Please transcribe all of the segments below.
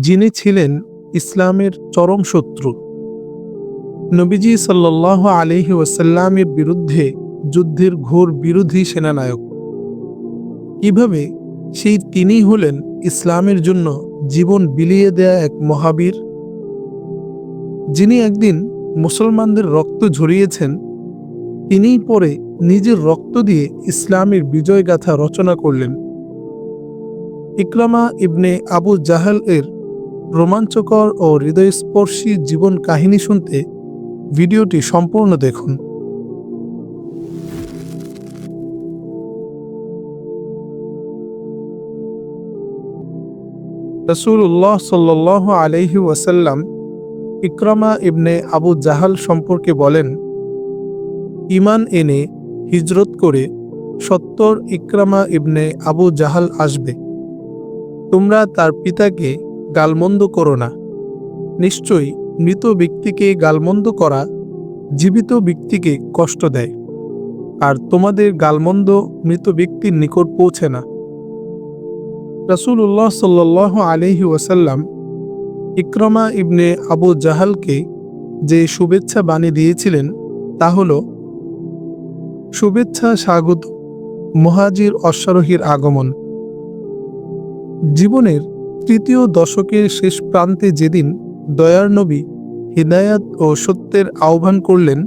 যিনি ছিলেন ইসলামের চরম শত্রু। নবীজি সাল্লাহ আলহি ওয়াসাল্লামের বিরুদ্ধে যুদ্ধের ঘোর বিরোধী সেনানায়ক। কীভাবে সেই তিনিই হলেন ইসলামের জন্য জীবন বিলিয়ে দেয়া এক মহাবীর? যিনি একদিন মুসলমানদের রক্ত ঝরিয়েছেন, তিনিই পরে নিজের রক্ত দিয়ে ইসলামের বিজয়গাথা রচনা করলেন। ইকরামা ইবনে আবু জাহাল এর রোমাঞ্চকর ও হৃদয়স্পর্শী জীবন কাহিনী শুনতে ভিডিওটি সম্পূর্ণ দেখুন। রসুল্লাহ সাল্লাহ আলহি ওয়াসাল্লাম ইকরামা ইবনে আবু জাহাল সম্পর্কে বলেন ইমান এনে হিজরত করে সত্তর ইকরামা ইবনে আবু জাহাল আসবে। তোমরা তার পিতাকে গালমন্দ করো না। নিশ্চয়ই মৃত ব্যক্তিকে গালমন্দ করা জীবিত ব্যক্তিকে কষ্ট দেয়, আর তোমাদের গালমন্দ মৃত ব্যক্তির নিকট পৌঁছে না। রাসুল্লাহ সাল্লাহ আলহি ওয়াসাল্লাম ইক্রমা ইবনে আবু জাহালকে যে শুভেচ্ছা বাণী দিয়েছিলেন তা হল, শুভেচ্ছা স্বাগত মহাজির অশ্বারোহীর আগমন। জীবনের তৃতীয় দশকের শেষ প্রান্তে যেদিন দয়ার নবী হৃদায়াত ও সত্যের আহ্বান করলেন,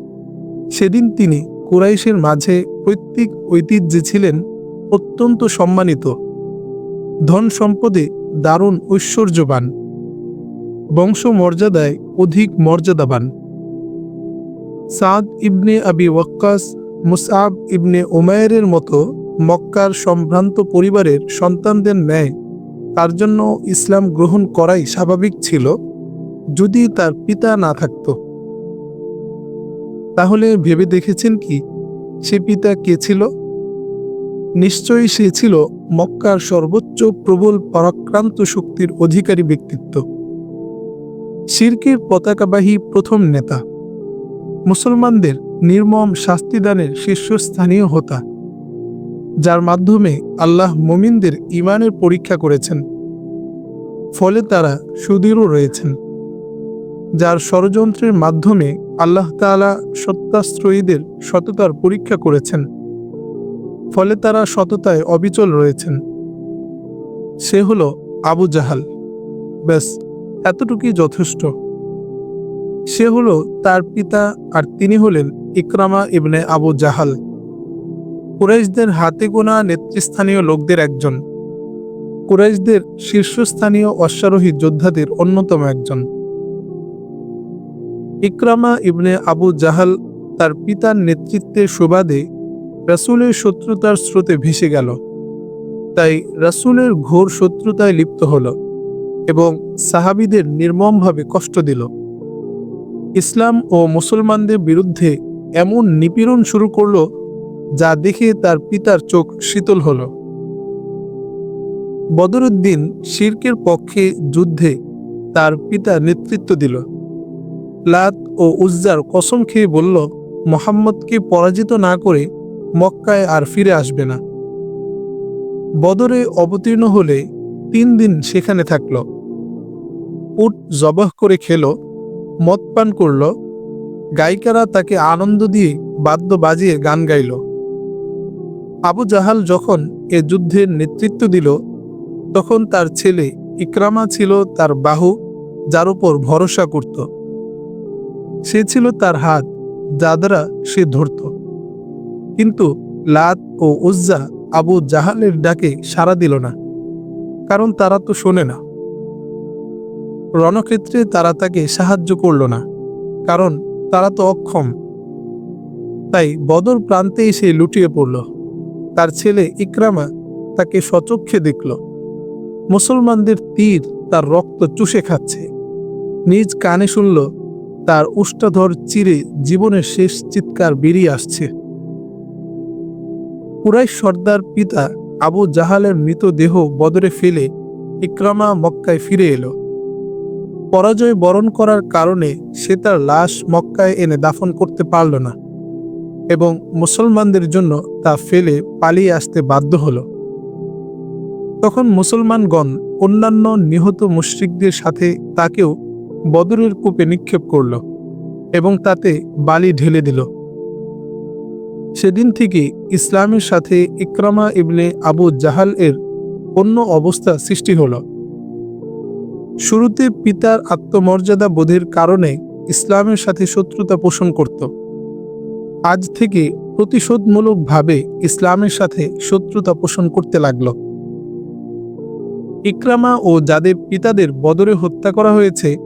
সেদিন তিনি কুরাইশের মাঝে পৈতৃক ঐতিহ্যে ছিলেন অত্যন্ত সম্মানিত। ধন সম্পদে দারুণ ঐশ্বর্যবান। বংশ মর্যাদায় অধিক মর্যাদাবান। সাদ ইবনে আবি ওয়াক্কাস মুসআব ইবনে ওমায়ের মতো মক্কার সম্ভ্রান্ত পরিবারের সন্তানদের ন্যায় তার জন্য ইসলাম গ্রহণ করাই স্বাভাবিক ছিল, যদি তার পিতা না থাকত। তাহলে ভেবে দেখেছেন কি, সে পিতা কে ছিল? নিশ্চয়ই সে ছিল মক্কার সর্বোচ্চ প্রবল পরাক্রান্ত শক্তির অধিকারী ব্যক্তিত্ব। শির্কের পতাকাবাহী প্রথম নেতা। মুসলমানদের নির্মম শাস্তিদানের শীর্ষস্থানীয় হোতা। যার মাধ্যমে আল্লাহ মুমিনদের ইমানের পরীক্ষা করেছেন। ফলে তারা সুদৃঢ় রয়েছেন। যার ষড়যন্ত্রের মাধ্যমে আল্লাহ তালা সত্যাশ্রয়ীদের সততার পরীক্ষা করেছেন। ফলে তারা সততায় অবিচল রয়েছেন। সে হল আবু জাহাল। ব্যাস, এতটুকুই যথেষ্ট। সে হল তার পিতা আর তিনি হলেন ইকরামা ইবনে আবু জাহাল। কুরাইশদের হাতে গোনা নেতৃস্থানীয় লোকদের একজন। কুরাইশদের শীর্ষস্থানীয় অশ্বারোহী যোদ্ধাদের অন্যতম একজন। ইকরামা ইবনে আবু জাহাল তার পিতার নেতৃত্বের সুবাদে রাসুলের শত্রুতার স্রোতে ভেসে গেল। তাই রাসুলের ঘোর শত্রুতায় লিপ্ত হল এবং সাহাবিদের নির্মমভাবে কষ্ট দিল। ইসলাম ও মুসলমানদের বিরুদ্ধে এমন নিপীড়ন শুরু করল যা দেখে তার পিতার চোখ শীতল হল। বদরুদ্দিন শির্কের পক্ষে যুদ্ধে তার পিতা নেতৃত্ব দিল। লাত ও উজ্জার কসম খেয়ে বলল, মোহাম্মদকে পরাজিত না করে মক্কায় আর ফিরে আসবে না। বদরে অবতীর্ণ হলে তিন দিন সেখানে থাকল। উট জবাহ করে খেল, মদ পান করল। গায়িকারা তাকে আনন্দ দিয়ে বাদ্য বাজিয়ে গান গাইল। আবু জাহাল যখন এ যুদ্ধের নেতৃত্ব দিল, তখন তার ছেলে ইকরামা ছিল তার বাহু, যার উপর ভরসা করত। সে ছিল তার হাত, যা দ্বারা সে ধরত। কিন্তু লাত ও উজ্জা আবু জাহালের ডাকে সাড়া দিল না, কারণ তারা তো শোনে না। রণক্ষেত্রে তারা তাকে সাহায্য করল না, কারণ তারা তো অক্ষম। তাই বদর প্রান্তে এসে লুটিয়ে পড়ল। তার ছেলে ইকরামা তাকে সচক্ষে দেখল। মুসলমানদের তীর তার রক্ত চুষে খাচ্ছে। নিজ কানে শুনল, তার উষ্টাধর চিরে জীবনের শেষ চিৎকার বেরিয়ে আসছে। পুরাই সর্দার পিতা আবু জাহালের মৃতদেহ বদরে ফেলে ইকরামা মক্কায় ফিরে এলো। পরাজয় বরণ করার কারণে সে তার লাশ মক্কায় এনে দাফন করতে পারল না। এবং মুসলমানদের জন্য তা ফেলে পালিয়ে আসতে বাধ্য হল। তখন মুসলমানগণ অন্যান্য নিহত মুশরিকদের সাথে তাকেও বদরের কূপে নিক্ষেপ করল এবং তাতে বালি ঢেলে দিল। সেদিন থেকে ইসলামের সাথে ইকরামা ইবনে আবু জাহাল এর অন্য অবস্থা সৃষ্টি হল। শুরুতে পিতার আত্মমর্যাদা বোধের কারণে ইসলামের সাথে শত্রুতা পোষণ করত। আজ থেকে প্রতিশোধমূলকভাবে ইসলামের সাথে শত্রুতা পোষণ করতে লাগল। ইকরামা ও যাদের পিতাদের বদরে হত্যা করা হয়েছে,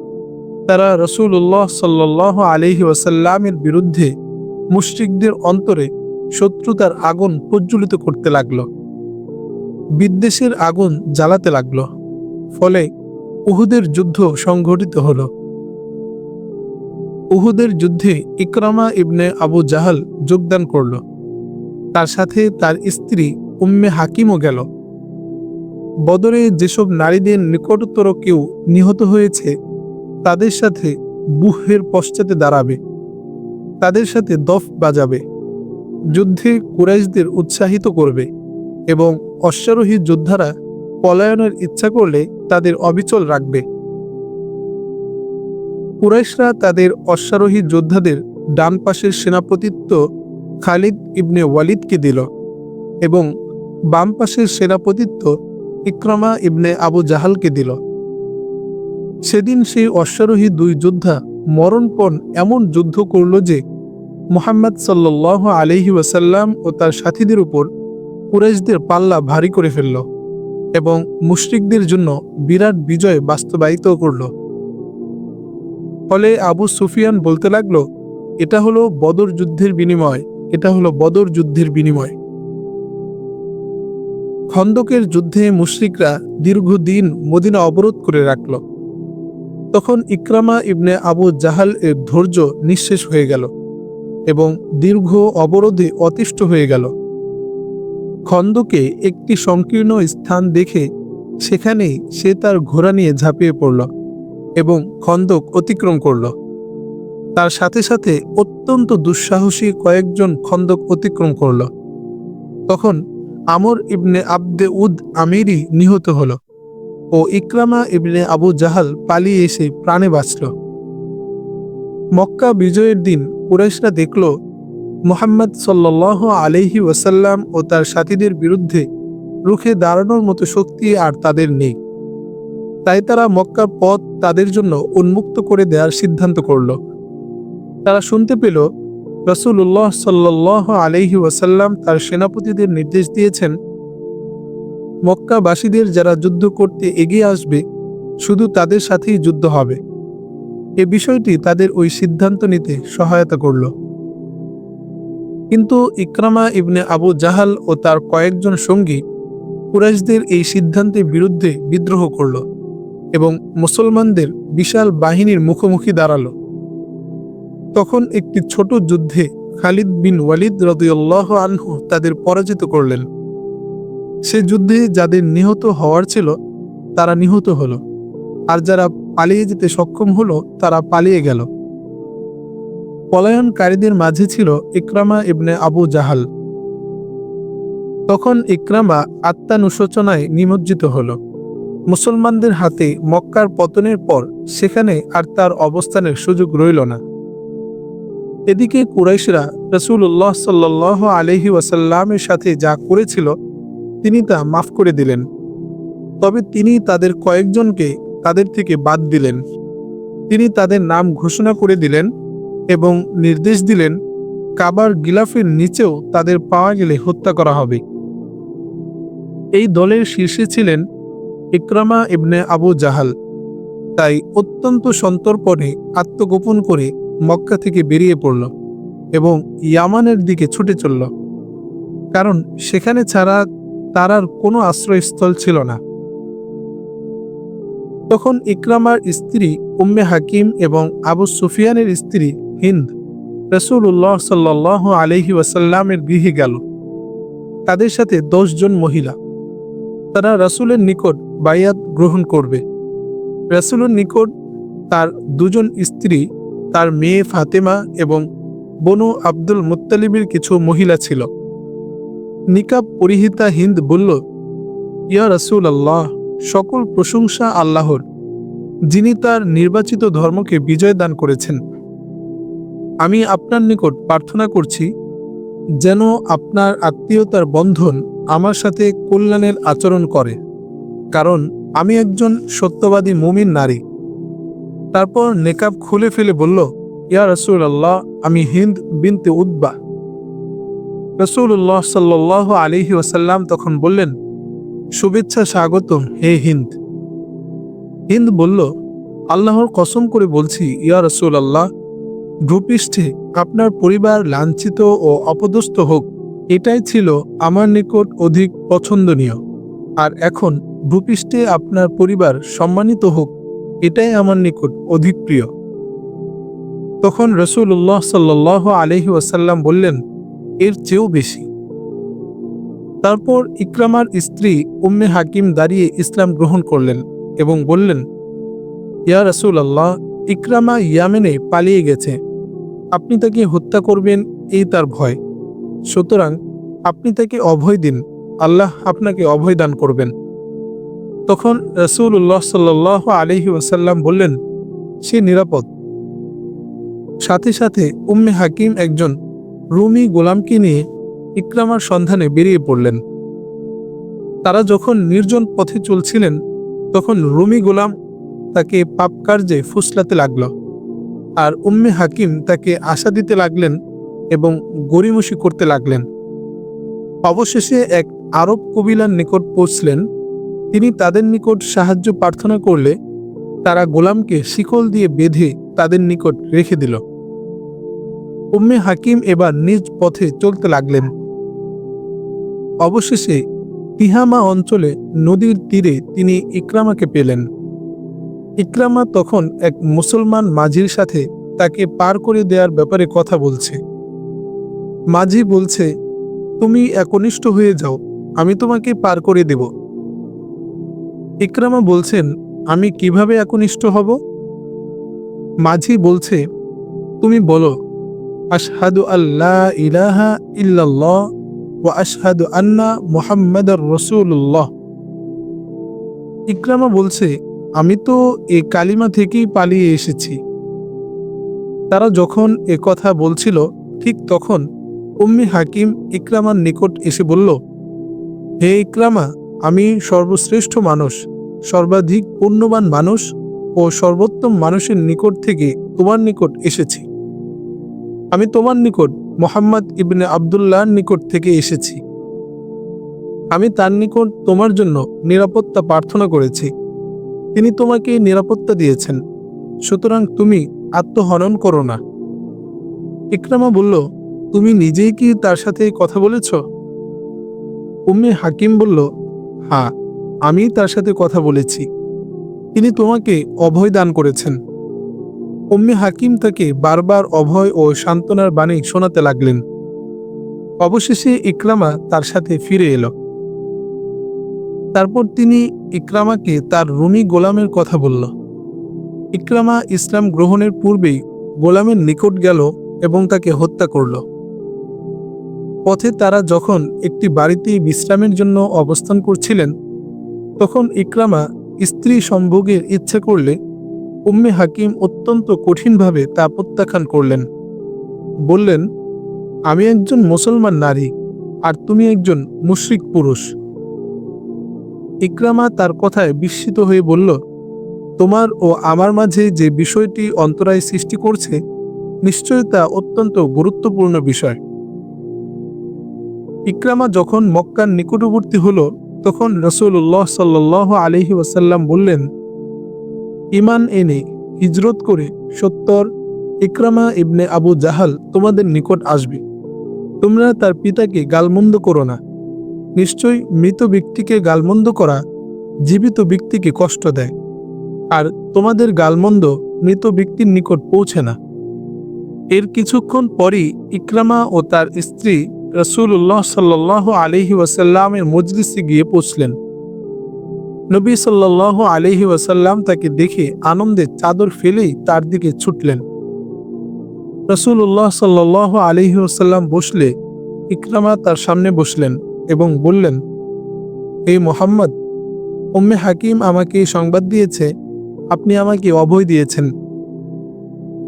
তারা রসুল্লাহ সাল্লাহ আলহি ওয়াসাল্লামের বিরুদ্ধে মুশরিকদের অন্তরে শত্রুতার আগুন প্রজ্বলিত করতে লাগল। বিদ্বেষের আগুন জ্বালাতে লাগল। ফলে উহুদের যুদ্ধ সংঘটিত হল। উহুদের যুদ্ধে ইকরামা ইবনে আবু জাহাল যোগদান করল। তার সাথে তার স্ত্রী উম্মে হাকিমও গেল। বদরে যেসব নারীদের নিকটতর কেউ নিহত হয়েছে, তাদের সাথে বুহের পশ্চাতে দাঁড়াবে। তাদের সাথে দফ বাজাবে। যুদ্ধে কুরাইশদের উৎসাহিত করবে এবং অশ্বারোহী যোদ্ধারা পলায়নের ইচ্ছা করলে তাদের অবিচল রাখবে। কুরাইশরা তাদের অশ্বারোহী যোদ্ধাদের ডান পাশের সেনাপতিত্ব খালিদ ইবনে ওয়ালিদকে দিল এবং বাম পাশের সেনাপতিত্ব ইক্রমা ইবনে আবু জাহালকে দিল। সেদিন সেই অশ্বারোহী দুই যোদ্ধা মরণপণ এমন যুদ্ধ করল যে মোহাম্মদ সাল্লাহ আলহি ওয়াসাল্লাম ও তার সাথীদের উপর কুরাইশদের পাল্লা ভারী করে ফেলল এবং মুশরিকদের জন্য বিরাট বিজয় বাস্তবায়িত করল। ফলে আবু সুফিয়ান বলতে লাগল, এটা হলো বদর যুদ্ধের বিনিময়, এটা হলো বদর যুদ্ধের বিনিময়। খন্দকের যুদ্ধে মুশরিকরা দীর্ঘদিন মদিনা অবরোধ করে রাখল। তখন ইকরামা ইবনে আবু জাহাল এর ধৈর্য নিঃশেষ হয়ে গেল এবং দীর্ঘ অবরোধে অতিষ্ঠ হয়ে গেল। খন্দকে একটি সংকীর্ণ স্থান দেখে সেখানেই সে তার ঘোড়া নিয়ে ঝাঁপিয়ে পড়ল। এবং খন্দক অতিক্রম করল। তার সাথে সাথে অত্যন্ত দুঃসাহসী কয়েকজন খন্দক অতিক্রম করল। তখন আমর ইবনে আবদে উদ আমিরি নিহত হল ও ইকরামা ইবনে আবু জাহাল পালিয়ে এসে প্রাণে বাঁচল। মক্কা বিজয়ের দিন কুরাইশরা দেখল, মোহাম্মদ সাল্লাহ আলহি ওয়াসাল্লাম ও তার সাথীদের বিরুদ্ধে রুখে দাঁড়ানোর মতো শক্তি আর তাদের নেই। তাই তারা মক্কার পথ তাদের জন্য উন্মুক্ত করে দেওয়ার সিদ্ধান্ত করল। তারা শুনতে পেল রসুল্লাহ সাল্লাহ আলহি ওয়াসাল্লাম তার সেনাপতিদের নির্দেশ দিয়েছেন, মক্কাবাসীদের যারা যুদ্ধ করতে এগিয়ে আসবে, শুধু তাদের সাথেই যুদ্ধ হবে। এ বিষয়টি তাদের ওই সিদ্ধান্ত নিতে সহায়তা করল। কিন্তু ইকরামা ইবনে আবু জাহাল ও তার কয়েকজন সঙ্গী কুরাইশদের এই সিদ্ধান্তের বিরুদ্ধে বিদ্রোহ করল। এবং মুসলমানদের বিশাল বাহিনীর মুখোমুখি দাঁড়াল। তখন একটি ছোট যুদ্ধে খালিদ বিন ওয়ালিদ রদিউল্লাহ আনহু তাদের পরাজিত করলেন। সে যুদ্ধে যাদের নিহত হওয়ার ছিল, তারা নিহত হলো। আর যারা পালিয়ে যেতে সক্ষম হলো, তারা পালিয়ে গেল। পলায়নকারীদের মাঝে ছিল ইকরামা ইবনে আবু জাহাল। তখন ইকরামা আত্মানুশোচনায় নিমজ্জিত হল। মুসলমানদের হাতে মক্কার পতনের পর সেখানে আর তার অবস্থানের সুযোগ রইল না। এদিকে কুরাইশরা রসুল্লাহ সাল্লাহ আলহি ওয়াসাল্লামের সাথে যা করেছিল, তিনি তা মাফ করে দিলেন। তবে তিনি তাদের কয়েকজনকে তাদের থেকে বাদ দিলেন। তিনি তাদের নাম ঘোষণা করে দিলেন এবং নির্দেশ দিলেন, কাবার গিলাফের নিচেও তাদের পাওয়া গেলে হত্যা করা হবে। এই দলের শীর্ষে ছিলেন ইকরামা ইবনে আবু জাহাল। তাই অত্যন্ত সন্তর্পণে আত্মগোপন করে মক্কা থেকে বেরিয়ে পড়ল এবং ইয়ামানের দিকে ছুটে চলল। কারণ সেখানে ছাড়া তার আর কোনো আশ্রয়স্থল ছিল না। তখন ইকরামার স্ত্রী উম্মে হাকিম এবং আবু সুফিয়ানের স্ত্রী হিন্দ রসুল্লাহ সাল্লাহ আলহি ওয়াসাল্লামের গৃহে গেল। তাদের সাথে জন মহিলা। তারা রাসুলের নিকট বায়াত গ্রহণ করবে। রাসুলের নিকট তার দুজন স্ত্রী, তার মেয়ে ফাতেমা এবং বনু আব্দুল মুত্তালিবের কিছু মহিলা ছিল। নিকাব পরিহিতা হিন্দ বলল, ইয়া রসুল আল্লাহ সকল প্রশংসা আল্লাহর, যিনি তার নির্বাচিত ধর্মকে বিজয় দান করেছেন। আমি আপনার নিকট প্রার্থনা করছি, যেন আপনার আত্মীয়তার বন্ধন আমার সাথে কল্যাণের আচরণ করে। কারণ আমি একজন সত্যবাদী মুমিন নারী। তারপর নেকাব খুলে ফেলে বলল, ইয়া রসুল আল্লাহ আমি হিন্দ বিনতে উদ্বা রসুল্লাহ সাল্লাহ আলিহি ওসাল্লাম তখন বললেন, শুভেচ্ছা স্বাগতম, হে হিন্দ। হিন্দ বলল, আল্লাহর কসম করে বলছি, ইয়া রসুল আল্লাহ ভূপৃষ্ঠে আপনার পরিবার লাঞ্ছিত ও অপদস্থ হোক। এটাই ছিল আমার নিকট অধিক পছন্দনীয়। আর এখন ভূপৃষ্ঠে আপনার পরিবার সম্মানিত হোক, এটাই আমার নিকট অধিক প্রিয়। তখন রসুল্লাহ সাল্লাহ আলহি ওয়াসাল্লাম বললেন, এর চেয়েও বেশি। তারপর ইকরামার স্ত্রী উম্মে হাকিম দাঁড়িয়ে ইসলাম গ্রহণ করলেন এবং বললেন, ইয়া রসুল আল্লাহ ইকরামা ইয়ামেনে পালিয়ে গেছে। আপনি তাকে হত্যা করবেন, এই তার ভয়। সুতরাং আপনি তাকে অভয় দিন, আল্লাহ আপনাকে অভয় দান করবেন। তখন রসুল্লাহ সাল্লাহ আলহি ওসাল্লাম বললেন, সে নিরাপদ। সাথে সাথে উম্মে হাকিম একজন রুমি গোলামকে নিয়ে ইকরামার সন্ধানে বেরিয়ে পড়লেন। তারা যখন নির্জন পথে চলছিলেন, তখন রুমি গোলাম তাকে পাপ কার্যে ফুসলাতে লাগল। আর উম্মে হাকিম তাকে আশা দিতে লাগলেন এবং গড়িমসি করতে লাগলেন। অবশেষে এক আরব কবিলার নিকট পৌঁছলেন। তিনি তাদের নিকট সাহায্য প্রার্থনা করলে তারা গোলামকে শিকল দিয়ে বেঁধে তাদের নিকট রেখে দিল। উম্মে হাকিম এবার নিজ পথে চলতে লাগলেন। অবশেষে তিহামা অঞ্চলে নদীর তীরে তিনি ইকরামাকে পেলেন। ইকরামা তখন এক মুসলমান মাঝির সাথে তাকে পার করে দেওয়ার ব্যাপারে কথা বলছে। মাঝি বলছে, তুমি একনিষ্ঠ হয়ে যাও, আমি তোমাকে পার করে দেব। ইকরামা বলছেন, আমি কীভাবে একনিষ্ঠ হব? মাঝি বলছে, তুমি বলো, আশহাদু আল্লাহ ইলাহা ইল্লাল্লাহ ও আশহাদু আন্না মুহাম্মাদার রসুল্লাহ ইকরামা বলছে, আমি তো এ কালিমা থেকেই পালিয়ে এসেছি। তারা যখন এ কথা বলছিল, ঠিক তখন উম্মি হাকিম ইকরামার নিকট এসে বলল, হে ইকরামা, আমি সর্বশ্রেষ্ঠ মানুষ, সর্বাধিক পুণ্যবান মানুষ ও সর্বোত্তম মানুষের নিকট থেকে তোমার নিকট এসেছি। আমি তোমার নিকট মোহাম্মদ ইবনে আবদুল্লাহর নিকট থেকে এসেছি। আমি তার নিকট তোমার জন্য নিরাপত্তা প্রার্থনা করেছি। তিনি তোমাকে নিরাপত্তা দিয়েছেন। সুতরাং তুমি আত্মহনন করো না। ইকরামা বলল তুমি নিজেই কি তার সাথে কথা বলেছ? উম্মে হাকিম বলল হ্যাঁ আমি তার সাথে কথা বলেছি। তিনি তোমাকে অভয় দান করেছেন। উম্মে হাকিম তাকে বারবার অভয় ও সান্ত্বনার বাণী শোনাতে লাগলেন। অবশেষে ইকরামা তার সাথে ফিরে এলো। তারপর তিনি ইকরামাকে তার রুমি গোলামের কথা বলল। ইকরামা ইসলাম গ্রহণের পূর্বেই গোলামের নিকট গেল এবং তাকে হত্যা করল। পথে তারা যখন একটি বাড়িতে বিশ্রামের জন্য অবস্থান করছিলেন, তখন ইকরামা স্ত্রী সম্ভোগের ইচ্ছা করলে উম্মে হাকিম অত্যন্ত কঠিনভাবে তা প্রত্যাখ্যান করলেন। বললেন, আমি একজন মুসলমান নারী আর তুমি একজন মুশরিক পুরুষ। ইকরামা তার কথায় বিস্মিত হয়ে বলল, তোমার ও আমার মাঝে যে বিষয়টি অন্তরায় সৃষ্টি করছে নিশ্চয় তা অত্যন্ত গুরুত্বপূর্ণ বিষয়। ইকরামা যখন মক্কার নিকটবর্তী হল, তখন রসুল্লাহ সাল্লাহ আলহি ওয়াসাল্লাম বললেন ইমান এনে হিজরত করে সত্তর ইকরামা ইবনে আবু জাহাল তোমাদের নিকট আসবে। তোমরা তার পিতাকে গালমন্দ করো না। নিশ্চয়ই মৃত ব্যক্তিকে গালমন্দ করা জীবিত ব্যক্তিকে কষ্ট দেয়, আর তোমাদের গালমন্দ মৃত ব্যক্তির নিকট পৌঁছে না। এর কিছুক্ষণ পরই ইকরামা ও তার স্ত্রী রসুল্লাহ সাল্লাহ আলহি ওয়াসাল্লামের মজলিসে গিয়ে পৌঁছলেন। নবী সাল্লাহ আলহি ওয়াসাল্লাম তাকে দেখে আনন্দে চাদর ফেলেই তার দিকে ছুটলেন। রসুল্লাহ সাল্লাহ আলহি ওয়াসাল্লাম বসলে, ইকরামা তার সামনে বসলেন এবং বললেন এই মোহাম্মদ, উম্মে হাকিম আমাকে সংবাদ দিয়েছে, আপনি আমাকে অভয় দিয়েছেন।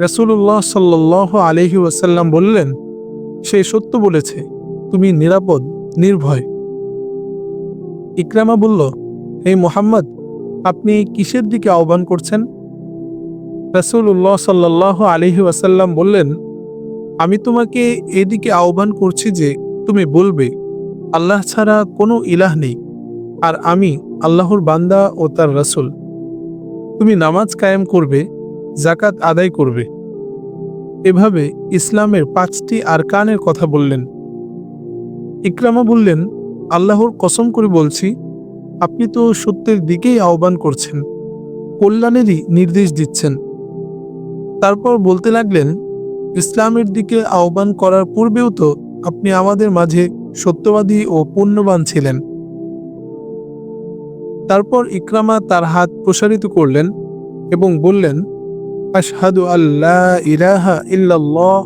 রসুল্লাহ সাল্লাহ আলহি ওয়াসাল্লাম বললেন, সে সত্য বলেছে। তুমি নিরাপদ, নির্ভয়। ইকরামা বলল, হে মোহাম্মদ, আপনি কিসের দিকে আহ্বান করছেন? রসুল্লাহ সাল্লাহ আলহি ওয়াসাল্লাম বললেন, আমি তোমাকে এদিকে আহ্বান করছি যে তুমি বলবে, আল্লাহ ছাড়া কোনো ইলাহ নেই, আর আমি আল্লাহর বান্দা ও তার রসুল। তুমি নামাজ কায়েম করবে জাকাত আদায় করবে। এভাবে ইসলামের পাঁচটি আরকানের কথা বললেন। ইকরামা বললেন, আল্লাহর কসম করে বলছি, আপনি তো সত্যের দিকেই আহ্বান করছেন, কল্যাণেরই নির্দেশ দিচ্ছেন। তারপর বলতে লাগলেন, ইসলামের দিকে আহ্বান করার পূর্বেও তো আপনি আমাদের মাঝে সত্যবাদী ও পুণ্যবান ছিলেন। তারপর ইকরামা তার হাত প্রসারিত করলেন এবং বললেন, আশহাদু আল্লাহ ইলাহা ইল্লাল্লাহ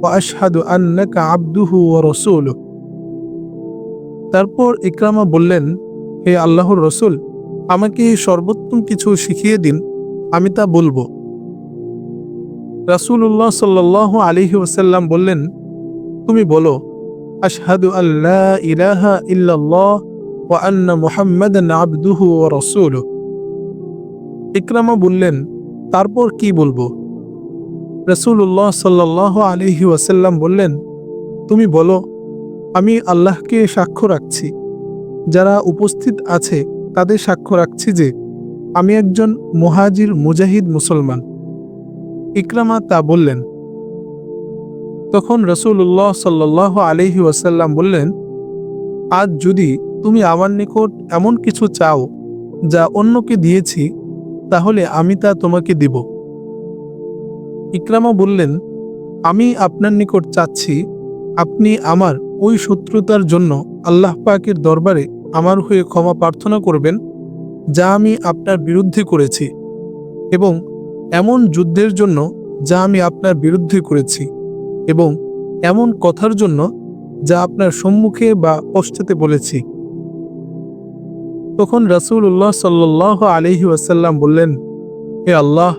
ওয়া আশহাদু আন্নাকা আবদুহু ওয়া রাসূলুহু। তারপর ইকরামা বললেন, হে আল্লাহর রসুল, আমাকে সর্বোত্তম কিছু শিখিয়ে দিন, আমি তা বলব। রাসূলুল্লাহ সাল্লাল্লাহু আলাইহি ওয়াসাল্লাম বললেন, তুমি বলো, আশহাদু আল্লাহ ইলাহা ইল্লাল্লাহ ওয়া আন্না মুহাম্মাদান আবদুহু ওয়া রাসূলুহু। ইকরামা বললেন, তারপর কি বলব? রসুল্লাহ সাল্লাহ আলহি ওয়াসাল্লাম বললেন, তুমি বলো আমি আল্লাহকে সাক্ষ্য রাখছি। যারা উপস্থিত আছে, তাদের সাক্ষ্য রাখছি যে, আমি একজন মুহাজির মুজাহিদ মুসলমান। ইকরামা তা বললেন। তখন রসুল্লাহ সাল্লাহ আলহি ওয়াসাল্লাম বললেন, আজ যদি তুমি আমার নিকট এমন কিছু চাও, যা অন্যকে দিয়েছি, তাহলে আমি তা তোমাকে দিব। ইকরামা বললেন, আমি আপনার নিকট চাচ্ছি আপনি আমার ওই শত্রুতার জন্য আল্লাহ পাকের দরবারে আমার হয়ে ক্ষমা প্রার্থনা করবেন, যা আমি আপনার বিরুদ্ধে করেছি এবং এমন যুদ্ধের জন্য যা আমি আপনার বিরুদ্ধে করেছি এবং এমন কথার জন্য যা আপনার সম্মুখে বা পশ্চাতে বলেছি। তখন রাসূলুল্লাহ সাল্লাহ আলহি ওয়াসাল্লাম বললেন, হে আল্লাহ,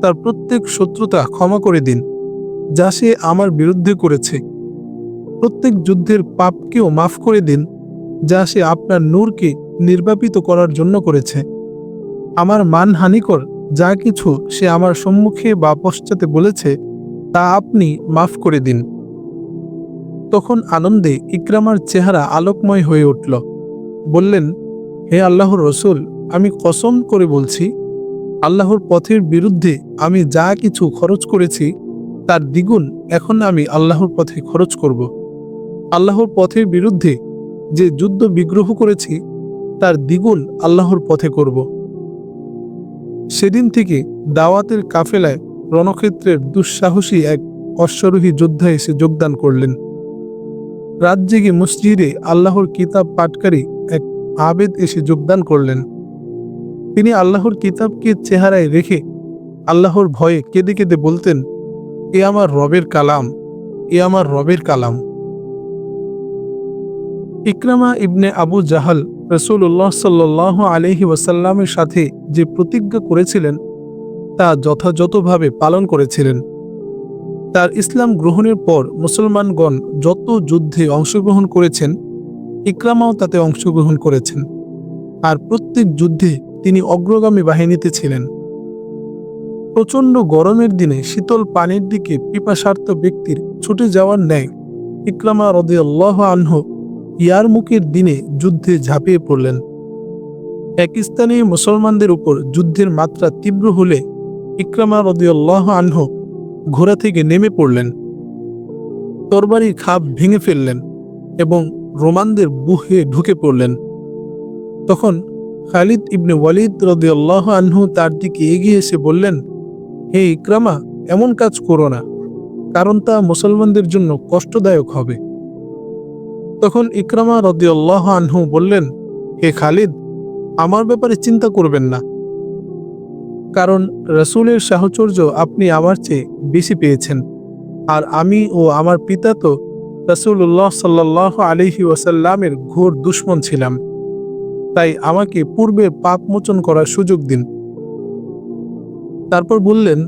তার প্রত্যেক শত্রুতা ক্ষমা করে দিন, যা সে আমার বিরুদ্ধে করেছে। প্রত্যেক যুদ্ধের পাপকেও মাফ করে দিন, যা সে আপনার নূরকে নির্বাপিত করার জন্য করেছে। আমার মানহানিকর যা কিছু সে আমার সম্মুখে বা পশ্চাতে বলেছে, তা আপনি মাফ করে দিন। তখন আনন্দে ইকরামার চেহারা আলোকময় হয়ে উঠল। বললেন, হে আল্লাহর রসুল, আমি কসম করে বলছি, আল্লাহর পথের বিরুদ্ধে আমি যা কিছু খরচ করেছি, তার দ্বিগুণ এখন আমি আল্লাহর পথে খরচ করব। আল্লাহর পথের বিরুদ্ধে যে যুদ্ধ বিগ্রহ করেছি, তার দ্বিগুণ আল্লাহর পথে করব। সেদিন থেকে দাওয়াতের কাফেলায় রণক্ষেত্রের দুঃসাহসী এক অশ্বারোহী যোদ্ধা এসে যোগদান করলেন। রাত জেগে মসজিদে আল্লাহর কিতাব পাঠকারী এক আবেদ এসে যোগদান করলেন। তিনি আল্লাহর কিতাবকে চেহারায় রেখে আল্লাহর ভয়ে কেঁদে কেঁদে বলতেন, এ আমার রবের কালাম, এ আমার রবের কালাম। ইকরামা ইবনে আবু জাহাল রসুল্লাহ সাল্লাহ আলহি ওয়াসাল্লামের সাথে যে প্রতিজ্ঞা করেছিলেন, তা যথাযথভাবে পালন করেছিলেন। তার ইসলাম গ্রহণের পর মুসলমানগণ যত যুদ্ধে অংশগ্রহণ করেছেন, ইকরামাও তাতে অংশগ্রহণ করেছেন। আর প্রত্যেক যুদ্ধে তিনি অগ্রগামী বাহিনীতে ছিলেন। প্রচণ্ড গরমের দিনে শীতল পানির দিকে পিপাসার্থ ব্যক্তির ছুটে যাওয়ার ন্যায় ইকরামা রদে আল্লাহ আনহ ইয়ারমুকের দিনে যুদ্ধে ঝাঁপিয়ে পড়লেন। পাকিস্তানি মুসলমানদের উপর যুদ্ধের মাত্রা তীব্র হলে ইকরামা রদিউল্লাহ আনহ ঘোড়া থেকে নেমে পড়লেন। তরবারি খাপ ভেঙে ফেললেন এবং রোমানদের বুহে ঢুকে পড়লেন। তখন খালিদ ইবনে ওয়ালিদ রদিউল্লাহ আনহু তার দিকে এগিয়ে এসে বললেন, হে ইকরামা, এমন কাজ করো না, কারণ তা মুসলমানদের জন্য কষ্টদায়ক হবে। তখন ইকরামা রদিউল্লাহ আনহু বললেন, হে খালিদ, আমার ব্যাপারে চিন্তা করবেন না। কারণ রসুলের সাহচর্য আপনি আমার চেয়ে বেশি পেয়েছেন। আর আমি ও আমার পিতা তো রসুল্লাহ সাল্লাহ আলহি ওয়াসাল্লামের ঘোর দুশ্মন ছিলাম। তাই আমাকে পূর্বে পাপ মোচন করার সুযোগ দিন। তারপর বললেন,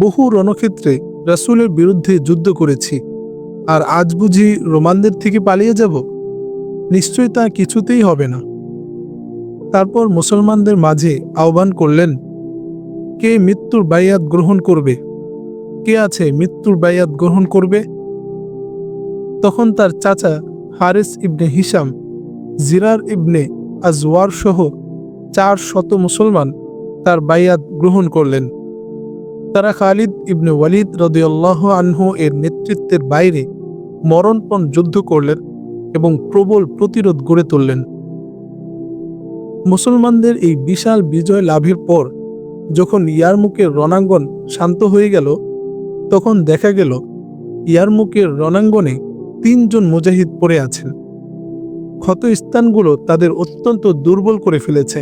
বহু রণক্ষেত্রে রাসূলের বিরুদ্ধে যুদ্ধ করেছি। আর আজ বুঝি রোমানদের থেকে পালিয়ে যাব? নিশ্চয়ই তা কিছুতেই হবে না। তারপর মুসলমানদের মাঝে আহ্বান করলেন, কে মৃত্যুর বাইয়াত গ্রহণ করবে? কে আছে মৃত্যুর বাইয়াত গ্রহণ করবে? তখন তার চাচা হারিস ইবনে হিসাম জিরার ইবনে আজওয়ার সহ চার শত মুসলমান তার বাইয়াত গ্রহণ করলেন। তারা খালিদ ইবনে ওয়ালিদ রদিয়াল্লাহ আনহু এর নেতৃত্বের বাইরে মরণপণ যুদ্ধ করলেন এবং প্রবল প্রতিরোধ গড়ে তুললেন। মুসলমানদের এই বিশাল বিজয় লাভের পর যখন ইয়ারমুকের রণাঙ্গন শান্ত হয়ে গেল, তখন দেখা গেল ইয়ারমুকের রণাঙ্গনে তিনজন মুজাহিদ পড়ে আছেন। ক্ষত স্থানগুলো তাদের অত্যন্ত দুর্বল করে ফেলেছে।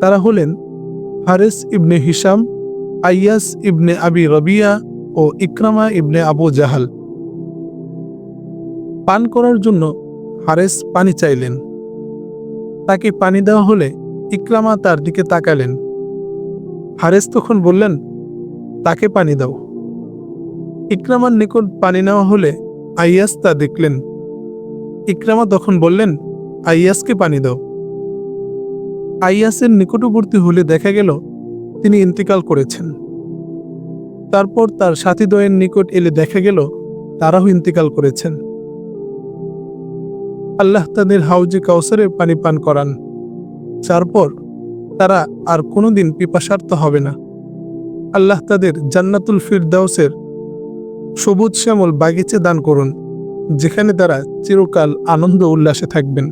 তারা হলেন হারেস ইবনে হিসাম আইয়াস ইবনে আবি রবিয়া ও ইকরামা ইবনে আবু জাহাল। পান করার জন্য হারেস পানি চাইলেন। তাকে পানি দেওয়া হলে ইকরামা তার দিকে তাকালেন। হারেস তখন বললেন, তাকে পানি দাও। ইকরামার নিকট পানি নেওয়া হলে আইয়াস তা দেখলেন। ইকরামা তখন বললেন, আইয়াসকে পানি দাও। আইয়াসের নিকটবর্তী হলে দেখা গেল তিনি ইন্তিকাল করেছেন। তারপর তার সাথীদ্বয়ের নিকট এলে দেখা গেল, তারাও ইন্তিকাল করেছেন। আল্লাহ তাদের হাউজে কাউসারে পানি পান করান। তারপর তারা আর কোনোদিন পিপাসার্থ হবে না। আল্লাহ তাদের জান্নাতুল ফিরদাউসের সবুজ শ্যামল বাগিচে দান করুন, যেখানে তারা চিরকাল আনন্দ উল্লাসে থাকবেন।